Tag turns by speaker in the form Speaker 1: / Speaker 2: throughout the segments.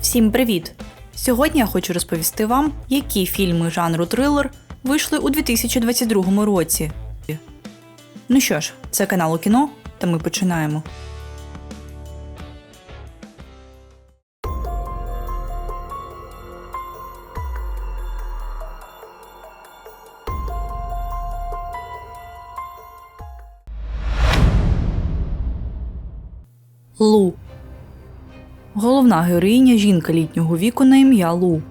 Speaker 1: Всім привіт! Сьогодні я хочу розповісти вам, які фільми жанру трилер вийшли у 2022 році. Ну що ж, це канал у кіно, та ми починаємо. Лу Головна героїня жінка літнього віку на ім'я Лу.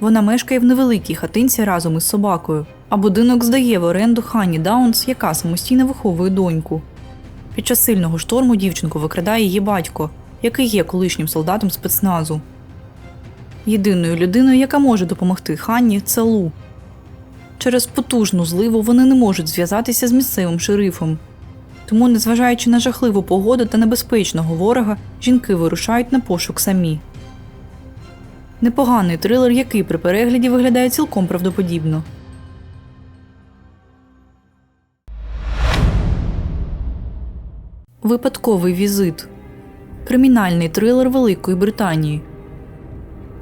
Speaker 1: Вона мешкає в невеликій хатинці разом із собакою, а будинок здає в оренду Ханні Даунс, яка самостійно виховує доньку. Під час сильного шторму дівчинку викрадає її батько, який є колишнім солдатом спецназу. Єдиною людиною, яка може допомогти Ханні, це Лу. Через потужну зливу вони не можуть зв'язатися з місцевим шерифом, тому, незважаючи на жахливу погоду та небезпечного ворога, жінки вирушають на пошук самі. Непоганий трилер, який при перегляді виглядає цілком правдоподібно. Випадковий візит. Кримінальний трилер Великої Британії.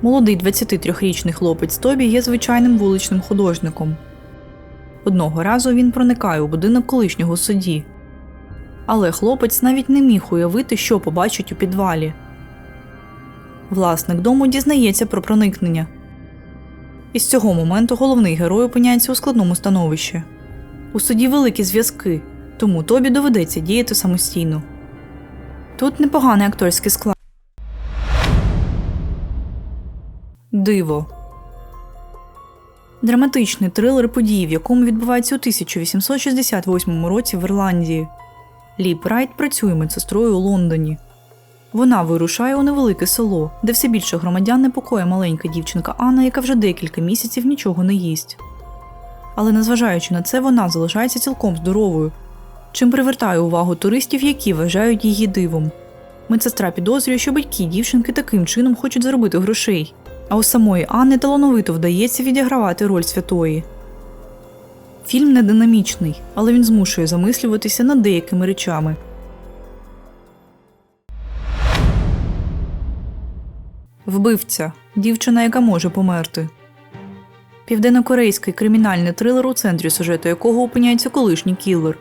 Speaker 1: Молодий 23-річний хлопець Тобі є звичайним вуличним художником. Одного разу він проникає у будинок колишнього судді. Але хлопець навіть не міг уявити, що побачить у підвалі. Власник дому дізнається про проникнення. І з цього моменту головний герой опиняється у складному становищі. У суді великі зв'язки, тому тобі доведеться діяти самостійно. Тут непоганий акторський склад. Диво. Драматичний трилер подій, в якому відбувається у 1868 році в Ірландії. Лі Прайт працює медсестрою у Лондоні. Вона вирушає у невелике село, де все більше громадян непокоє маленька дівчинка Анна, яка вже декілька місяців нічого не їсть. Але незважаючи на це, вона залишається цілком здоровою, чим привертає увагу туристів, які вважають її дивом. Медсестра підозрює, що батьки дівчинки таким чином хочуть заробити грошей, а у самої Анни талановито вдається відігравати роль святої. Фільм не динамічний, але він змушує замислюватися над деякими речами. Вбивця дівчина, яка може померти. Південнокорейський кримінальний трилер, у центрі сюжету якого опиняється колишній кілер.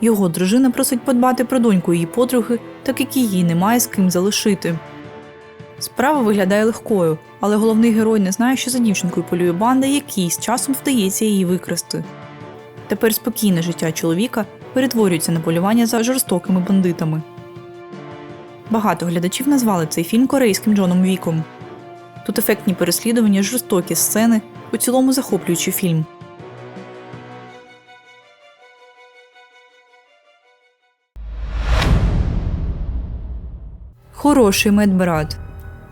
Speaker 1: Його дружина просить подбати про доньку її подруги, так як її немає з ким залишити. Справа виглядає легкою, але головний герой не знає, що за дівчинкою полює банда, якій з часом вдається її викрасти. Тепер спокійне життя чоловіка перетворюється на полювання за жорстокими бандитами. Багато глядачів назвали цей фільм корейським Джоном Віком. Тут ефектні переслідування, жорстокі сцени, у цілому захоплюючий фільм. Хороший медбрат.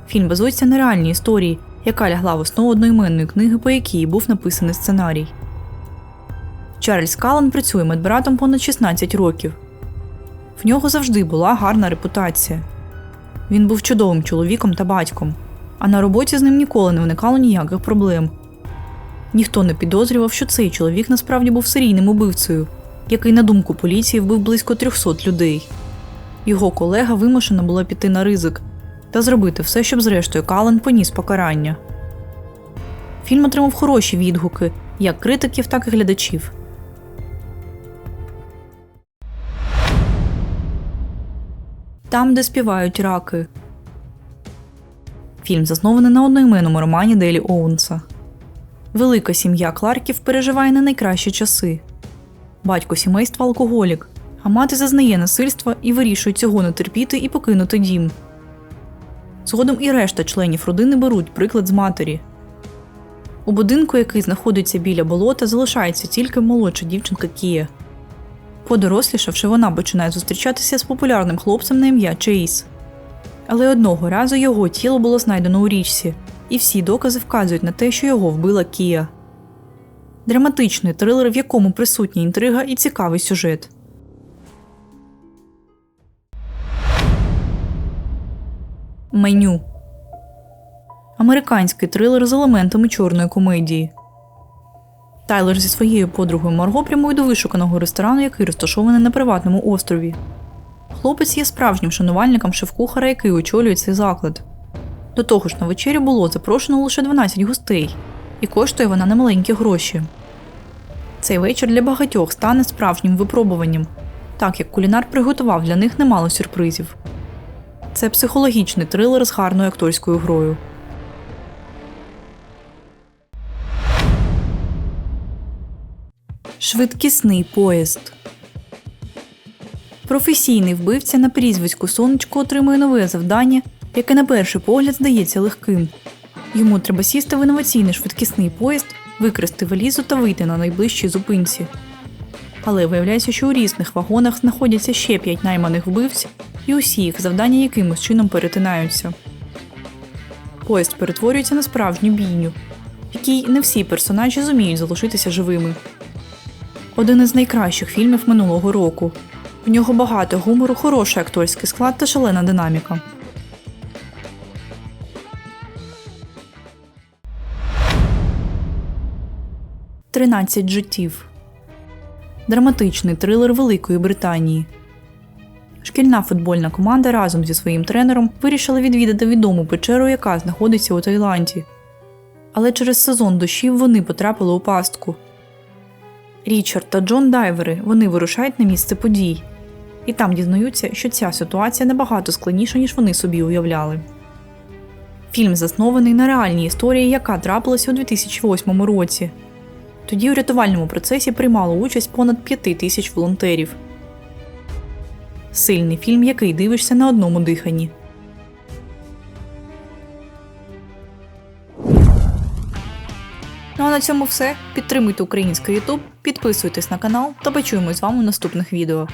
Speaker 1: Фільм базується на реальній історії, яка лягла в основу одноіменної книги, по якій був написаний сценарій. Чарльз Каллен працює медбратом понад 16 років. В нього завжди була гарна репутація. Він був чудовим чоловіком та батьком, а на роботі з ним ніколи не виникало ніяких проблем. Ніхто не підозрював, що цей чоловік насправді був серійним убивцею, який, на думку поліції, вбив близько 300 людей. Його колега вимушена була піти на ризик та зробити все, щоб зрештою Кален поніс покарання. Фільм отримав хороші відгуки як критиків, так і глядачів. Там, де співають раки. Фільм заснований на одноіменному романі Делі Оуенса. Велика сім'я Кларків переживає не найкращі часи. Батько сімейства алкоголік, а мати зазнає насильства і вирішує цього не терпіти і покинути дім. Згодом і решта членів родини беруть приклад з матері. У будинку, який знаходиться біля болота, залишається тільки молодша дівчинка Кія. Подорослішавши, вона починає зустрічатися з популярним хлопцем на ім'я Чейз. Але одного разу його тіло було знайдено у річці, і всі докази вказують на те, що його вбила Кія. Драматичний трилер, в якому присутня інтрига і цікавий сюжет. Меню Американський трилер з елементами чорної комедії. Тайлер зі своєю подругою Марго прямує до вишуканого ресторану, який розташований на приватному острові. Хлопець є справжнім шанувальником шеф-кухара, який очолює цей заклад. До того ж, на вечерю було запрошено лише 12 гостей, і коштує вона немаленькі гроші. Цей вечір для багатьох стане справжнім випробуванням, так як кулінар приготував для них немало сюрпризів. Це психологічний трилер з гарною акторською грою. Швидкісний поїзд. Професійний вбивця на прізвиську Сонечко отримує нове завдання, яке на перший погляд здається легким. Йому треба сісти в інноваційний швидкісний поїзд, викрасти валізу та вийти на найближчій зупинці. Але виявляється, що у різних вагонах знаходяться ще п'ять найманих вбивць, і усі їх завдання якимось чином перетинаються. Поїзд перетворюється на справжню бійню, в якій не всі персонажі зуміють залишитися живими. Один із найкращих фільмів минулого року. В нього багато гумору, хороший акторський склад та шалена динаміка. Тринадцять життів. Драматичний трилер Великої Британії. Шкільна футбольна команда разом зі своїм тренером вирішила відвідати відому печеру, яка знаходиться у Таїланді. Але через сезон дощів вони потрапили у пастку. Річард та Джон Дайвери вони вирушають на місце подій, і там дізнаються, що ця ситуація набагато складніша, ніж вони собі уявляли. Фільм заснований на реальній історії, яка трапилася у 2008 році. Тоді у рятувальному процесі приймало участь понад 5 тисяч волонтерів. Сильний фільм, який дивишся на одному диханні. Ну а на цьому все. Підтримуйте український YouTube, підписуйтесь на канал та почуємось з вами в наступних відео.